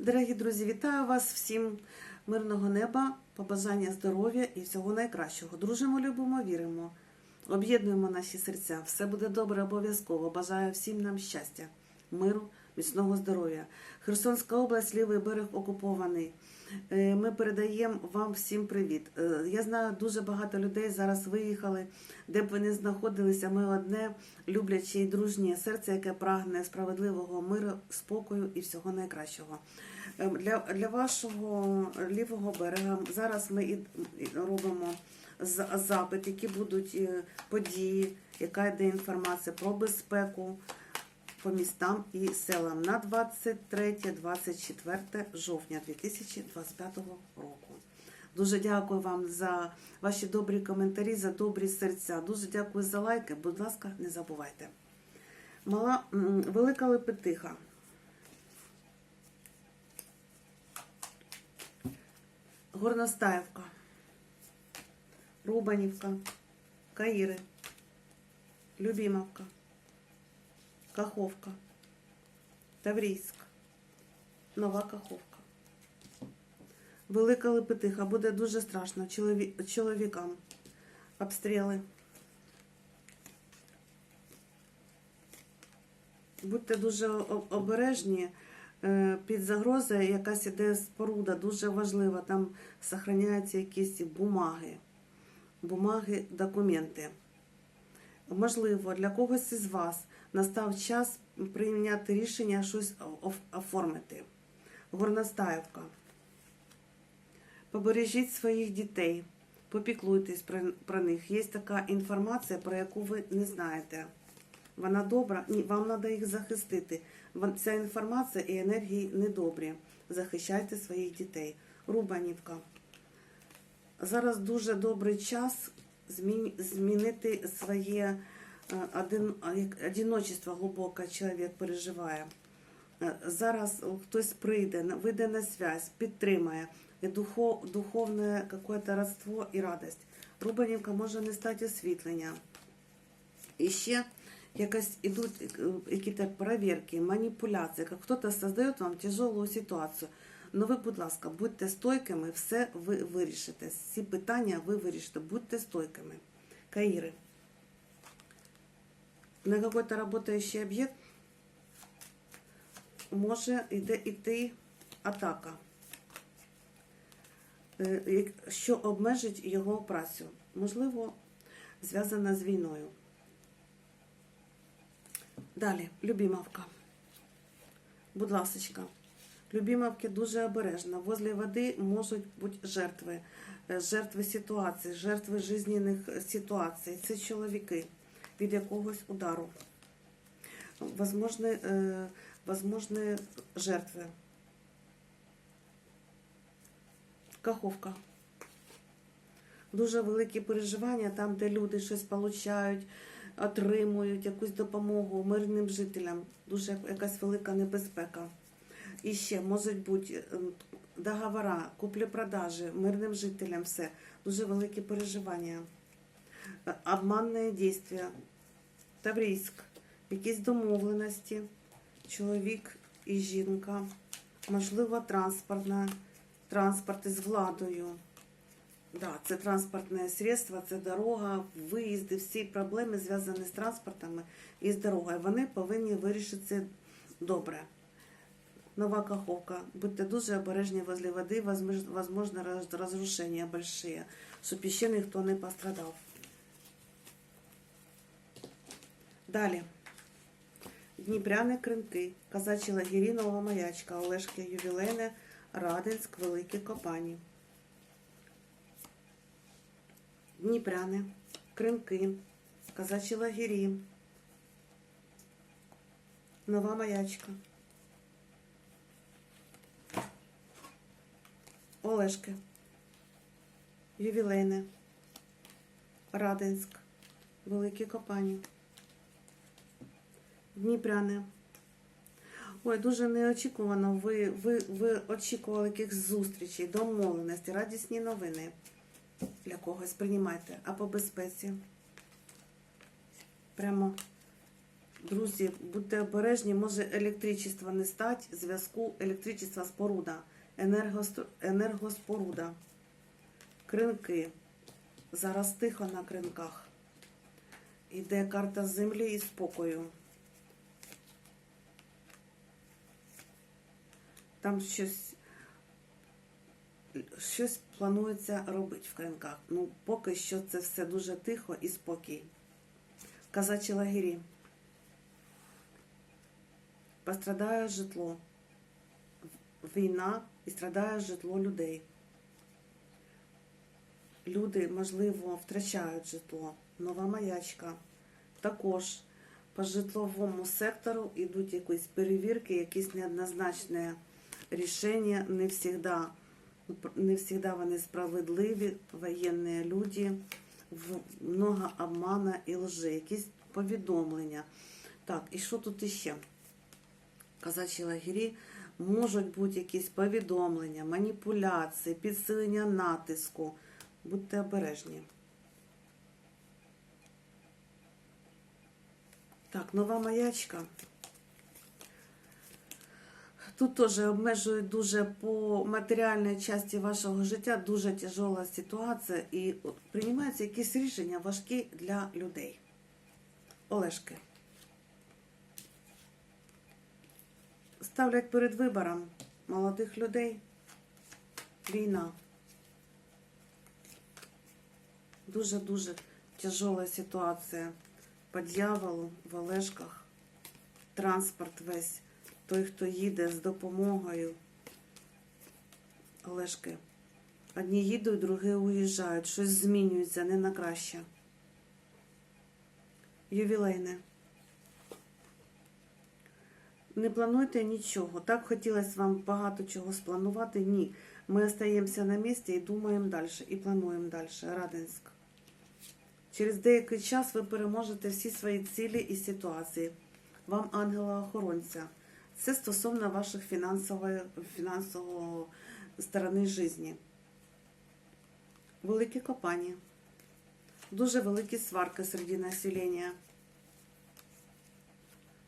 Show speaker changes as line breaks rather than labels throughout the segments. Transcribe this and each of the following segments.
Дорогі друзі, вітаю вас всім мирного неба, побажання здоров'я і всього найкращого. Дружимо, любимо, віримо. Об'єднуємо наші серця. Все буде добре обов'язково. Бажаю всім нам щастя, миру, міцного здоров'я. Херсонська область, лівий берег окупований. Е, Ми передаємо вам всім привіт. Е, Я знаю, дуже багато людей зараз виїхали, де б ви не знаходилися. Ми одне любляче і дружнє серце, яке прагне справедливого миру, спокою і всього найкращого. Е, Для, для вашого лівого берега зараз ми і робимо за- запит, які будуть події, яка йде інформація про безпеку по містам і селам на 23-24 жовтня 2025 року. Дуже дякую вам за ваші добрі коментарі, за добрі серця. Дуже дякую за лайки. Будь ласка, не забувайте. Мала велика лепетиха. Горностаївка, Рубанівка, Каїри, Любімовка, Каховка, Таврійськ, Нова Каховка. Велика Лепетиха. Буде дуже страшно чоловікам. Обстріли. Будьте дуже обережні. Е, Під загрозою якась іде споруда, дуже важлива. Там зберігаються якісь бумаги, бумаги, документи. Можливо, для когось із вас настав час прийняти рішення щось оформити. Горностаївка. Побережіть своїх дітей, попіклуйтесь про, них. Є така інформація, про яку ви не знаєте. Вона добра, ні, вам треба їх захистити. Ця інформація і енергії недобрі. Захищайте своїх дітей. Рубанівка. Зараз дуже добрий час змінити своє один, одиночество глибоке чоловік переживає. Е, Зараз хтось прийде, на- вийде на связь, підтримає і духов, духовне какое-то родство і радость. Рубанівка може не стати освітлення. І ще якось ідуть е, якісь перевірки, маніпуляції, хтось создає вам тяжелу ситуацію. Ну ви, будь ласка, будьте стойкими, все ви вирішите. Всі питання ви вирішите, будьте стойкими. Каїри. На какой-то работающий об'єкт може йде йти атака, що обмежить його працю. Можливо, зв'язана з війною. Далі, любімовка. Будь ласочка. Любімовки дуже обережно. Возле води можуть бути жертви, е, жертви ситуацій, жертви жизненних ситуацій. Це чоловіки від якогось удару. Возможні, е, возможні жертви. Каховка. Дуже великі переживання там, де люди щось получають, отримують якусь допомогу мирним жителям. Дуже якась велика небезпека. І ще можуть бути ем, договора, куплі-продажі мирним жителям, все. Дуже великі переживання. Е, Обманне дійство. Таврійськ. Якісь домовленості. Чоловік і жінка. Можливо, транспортна, транспорт із владою. Да, це транспортне средство, це дорога, виїзди, всі проблеми зв'язані з транспортами і з дорогою. Вони повинні вирішитися добре. Нова Каховка. Будьте дуже обережні возле води, возможно, розрушення большие, щоб ще ніхто не пострадав. Далі. Дніпряни Кринки, Казачі лагері, Нова Маячка, Олешки Ювілейне, Радинськ, Великі Копані. Дніпряни, Кринки, Казачі лагері, Нова Маячка. Олешки, Ювілейне, Радинськ, Великі Копані, Дніпряне. Ой, дуже неочікувано. Ви, ви, ви очікували якихось зустрічей, домовленості, радісні новини для когось приймайте. А по безпеці. Прямо Друзі, будьте обережні, може електричество не стать, зв'язку електричество споруда, енергоспоруда, кринки. Зараз тихо на кринках. Іде карта землі і спокою. Там щось, щось планується робити в кринках. Ну, поки що це все дуже тихо і спокій. Казачі лагері. Пострадає житло. Війна і страдає житло людей. Люди, можливо, втрачають житло. Нова маячка. Також по житловому сектору йдуть якісь перевірки, якісь неоднозначні рішення. Не всегда, не всегда вони справедливі, воєнні люди, много обмана і лжи, якісь повідомлення. Так, і що тут іще? Казачі лагері можуть бути якісь повідомлення, маніпуляції, підсилення натиску. Будьте обережні. Так, нова маячка. Тут теж обмежують дуже по матеріальній часті вашого життя дуже тяжела ситуація і от приймаються якісь рішення важкі для людей. Олешки. Ставлять перед вибором молодих людей. Війна. Дуже-дуже тяжела ситуація. По дьяволу в Олешках. Транспорт весь. Той, хто їде з допомогою. Олешки. Одні їдуть, другі уїжджають. Щось змінюється не на краще. Ювілейне. Не плануйте нічого. Так хотілося вам багато чого спланувати. Ні. Ми остаємося на місці і думаємо далі, і плануємо далі. Радинськ. Через деякий час ви переможете всі свої цілі і ситуації. Вам ангела-охоронця. Це стосовно ваших фінансової, фінансового сторони житті. Великі копання. Дуже великі сварки серед населення.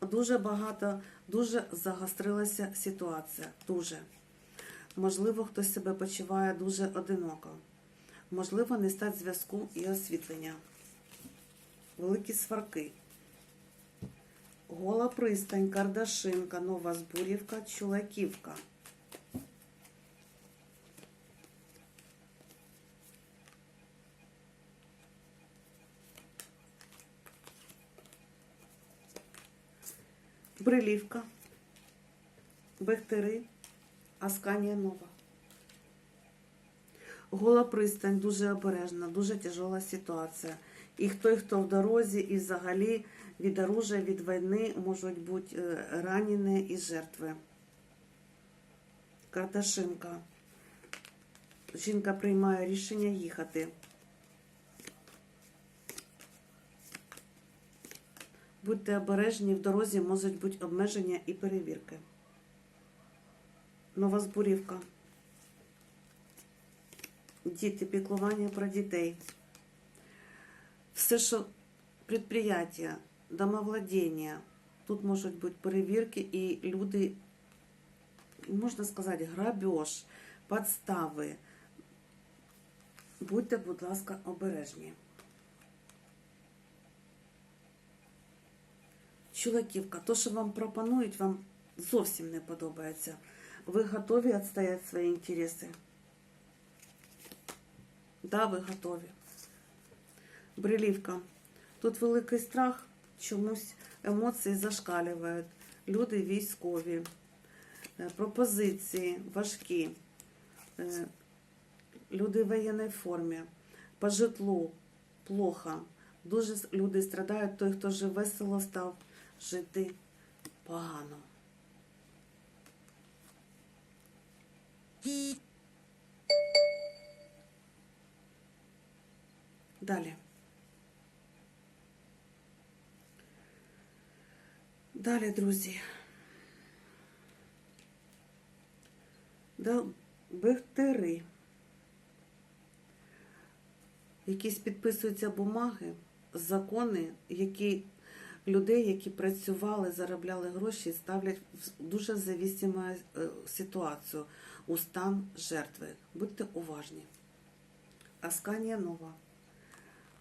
Дуже багато, дуже загострилася ситуація. Дуже. Можливо, хтось себе почуває дуже одиноко. Можливо, не стать зв'язку і освітлення. Великі сварки. Гола пристань, Кардашинка, Нова Збурівка, Чулаківка. Брилівка, Бехтери, Асканія Нова. Гола пристань дуже обережна, дуже тяжела ситуація. І хто, хто в дорозі, і взагалі від оружия, від війни можуть бути е, ранені і жертви. Карташинка. Жінка приймає рішення їхати. Будьте обережні, в дорозі можуть бути обмеження і перевірки. Нова збурівка. Діти, піклування про дітей. Все, що предприятия, домовладіння, тут можуть бути перевірки і люди, можна сказати, грабеж, подстави. Будьте, будь ласка, обережні. Чоловіківка, то, що вам пропонують, вам зовсім не подобається. Ви готові відстояти свої інтереси? Да, ви готові. Брилівка. Тут великий страх, чомусь емоції зашкалюють. Люди військові, Е, пропозиції важкі, Е, люди в воєнній формі, по житлу плохо. Дуже люди страдають. Той, хто жив весело, став жити погано. Далі. Далі, друзі. Бехтери. Якісь підписуються бумаги, закони, які людей, які працювали, заробляли гроші, ставлять в дуже завісиму е, ситуацію у стан жертви. Будьте уважні. Асканія нова.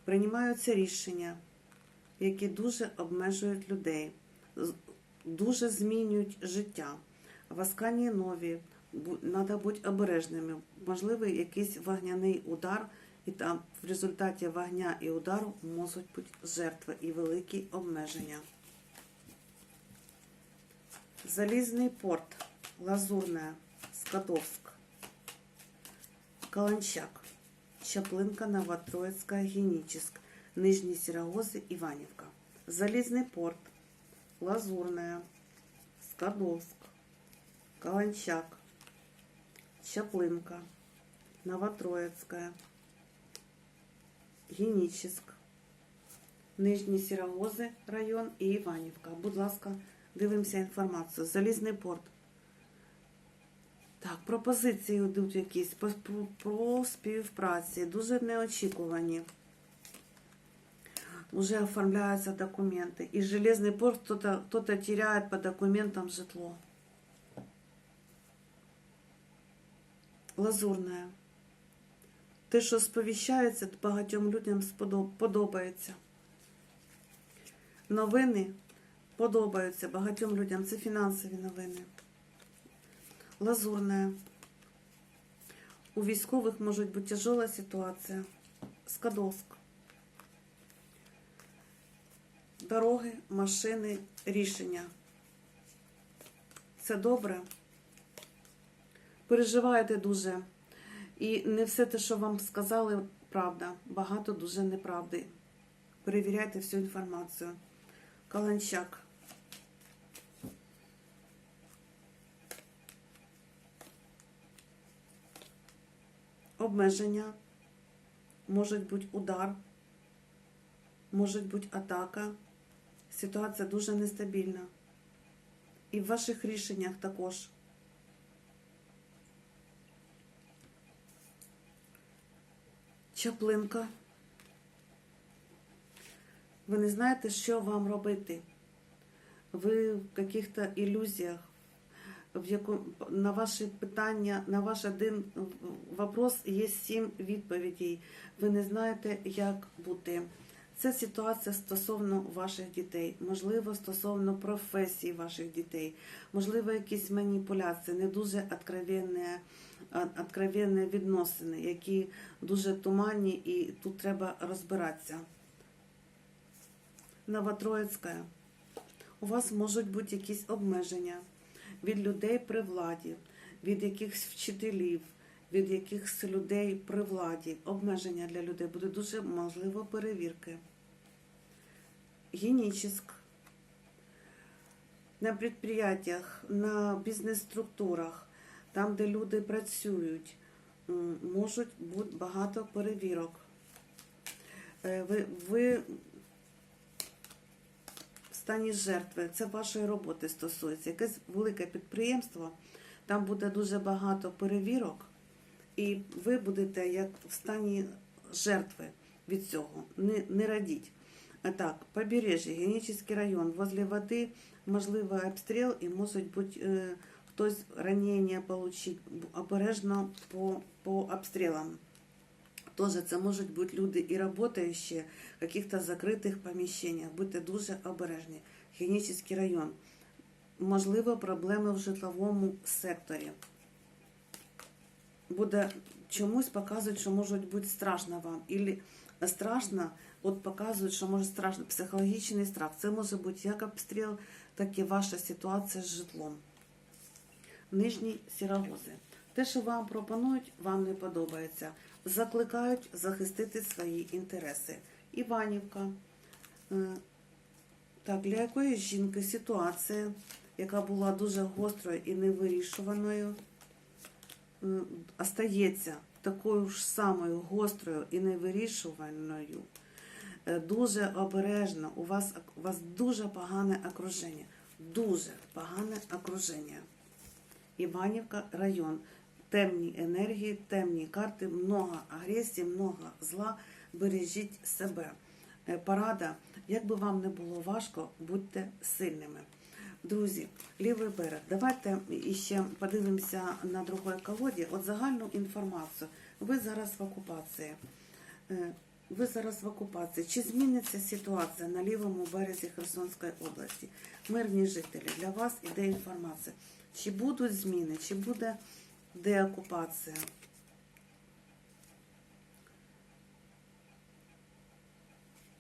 Приймаються рішення, які дуже обмежують людей, дуже змінюють життя. В Асканії нові треба бути обережними. Можливий якийсь вогняний удар, і там в результаті вогня і удару можуть бути жертви і великі обмеження. Залізний порт, Лазурная, Скадовск, Каланчак, Чаплинка, Новотроицка, Геническ, Нижні Сірогози, Іванівка. Залізний порт, Лазурная, Скадовск, Каланчак, Чаплинка, Новотроицкая, Геническ, Нижні Сірогози район і Іванівка. Будь ласка, дивимося інформацію. Залізний порт. Так, пропозиції йдуть якісь по, по, про співпраці, дуже неочікувані. Уже оформляются документы. И железный порт кто-то кто теряет по документам житло. Лазурная. Те, що сповіщається, багатьом людям подобається. Новини подобаються багатьом людям. Це фінансові новини. Лазурная. У військових може бути тяжела ситуація. Скадовск. Дороги, машини, рішення. Це добре. Переживаєте дуже. І не все те, що вам сказали, правда. Багато дуже неправди. Перевіряйте всю інформацію. Каланчак. Обмеження. Може бути удар. Може бути атака. Ситуація дуже нестабільна. І в ваших рішеннях також. Чаплинка. Ви не знаєте, що вам робити. Ви в яких-то ілюзіях, в яку, на ваші питання, на ваш один вопрос є сім відповідей. Ви не знаєте, як бути. Це ситуація стосовно ваших дітей, можливо, стосовно професії ваших дітей, можливо, якісь маніпуляції, не дуже откровенні, відносини, які дуже туманні, і тут треба розбиратися. Новотроїцька. У вас можуть бути якісь обмеження від людей при владі, від якихось вчителів, від якихось людей при владі. Обмеження для людей буде дуже можливо перевірки. Геническ. На підприємствах, на бізнес-структурах, там, де люди працюють, можуть бути багато перевірок. Е, Ви, ви в стані жертви, це вашої роботи стосується. Якесь велике підприємство, там буде дуже багато перевірок, і ви будете як в стані жертви від цього. Не, не радіть. А так, побережжя, Генічний район, возле води, можливо, обстріл і може бути е, хтось ранення отримати обережно по, по обстрілам. Тоже це можуть бути люди і працюючі в каких-то закритих поміщеннях. Будьте дуже обережні. Генічний район. Можливо, проблеми в житловому секторі. Буде чомусь показують, що може бути страшно вам. Ілі страшно, от показують, що може страшно. Психологічний страх. Це може бути як обстріл, так і ваша ситуація з житлом. Нижні сірогози. Те, що вам пропонують, вам не подобається. Закликають захистити свої інтереси. Іванівка. Е, Так, для якоїсь жінки ситуація, яка була дуже гострою і невирішуваною, остається такою ж самою гострою і невирішуваною. Е, Дуже обережно. У вас, у вас дуже погане окруження. Дуже погане окруження. Іванівка район. Темні енергії, темні карти, много агресії, много зла. Бережіть себе. Е, Порада. Як би вам не було важко, будьте сильними. Друзі, лівий берег. Давайте іще подивимося на другої колоді. От загальну інформацію. Ви зараз в окупації. Е, Ви зараз в окупації. Чи зміниться ситуація на лівому березі Херсонської області? Мирні жителі, для вас іде інформація. Чи будуть зміни, чи буде деокупація?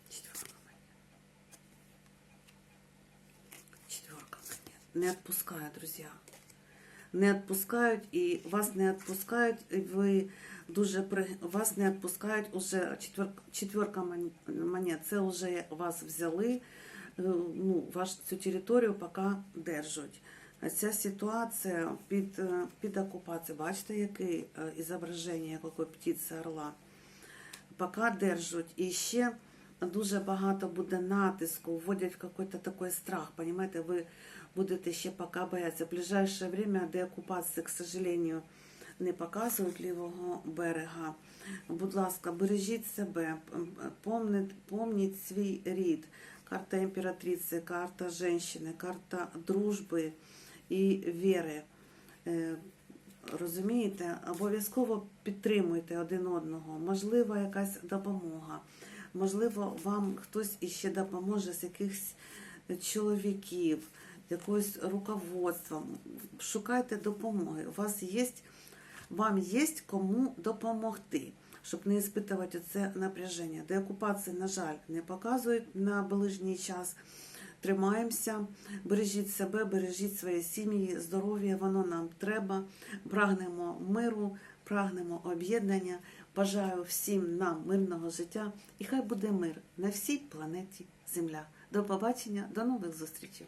Четверка монет. Четверка монет. Не отпускают, друзья. Не отпускають і вас не отпускають. і Ви дуже при- вас не відпускають уже четвер... четверка мон- монет. Це вже вас взяли. е, Ну, ваш цю територію поки держать. Ця ситуація під, е, під окупацією. Бачите, яке е, ізображення, якої птиці орла. Поки держать. І ще дуже багато буде натиску, вводять в якийсь такий страх. Понимаете, ви будете ще поки боятися. В ближайшее время деокупації, к сожалению, не показують лівого берега. Будь ласка, бережіть себе, помніть, помніть свій рід. Карта імператриці, карта жінки, карта дружби і віри. Е, Розумієте, обов'язково підтримуйте один одного. Можливо, якась допомога. Можливо, вам хтось іще допоможе з якихось чоловіків, якогось руководства. Шукайте допомоги. У вас є, вам є кому допомогти, щоб не іспитувати це напряження. Деокупації, на жаль, не показують на ближній час. Тримаємося, бережіть себе, бережіть свої сім'ї, здоров'я, воно нам треба. Прагнемо миру, прагнемо об'єднання. Бажаю всім нам мирного життя і хай буде мир на всій планеті Земля. До побачення, до нових зустрічей.